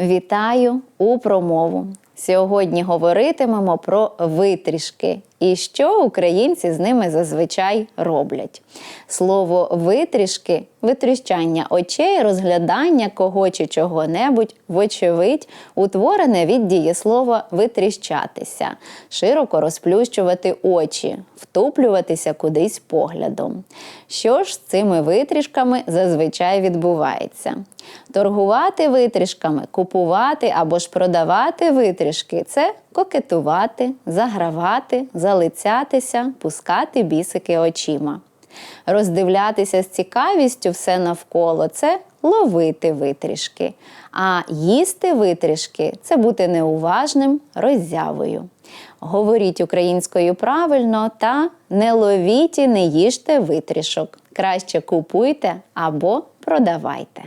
Вітаю у промову. Сьогодні говоритимемо про витрішки і що українці з ними зазвичай роблять. Слово витрішки, витріщання очей, розглядання кого чи чого-небудь, вочевидь, утворене від дієслова витріщатися, широко розплющувати очі, втуплюватися кудись поглядом. Що ж з цими витрішками зазвичай відбувається? Торгувати витрішками, купувати або ж продавати витрішки це кокетувати, загравати, залицятися, пускати бісики очима. Роздивлятися з цікавістю все навколо це ловити витрішки. А їсти витрішки це бути неуважним роззявою. Говоріть українською правильно та не ловіть і не їжте витрішок. Краще купуйте або продавайте.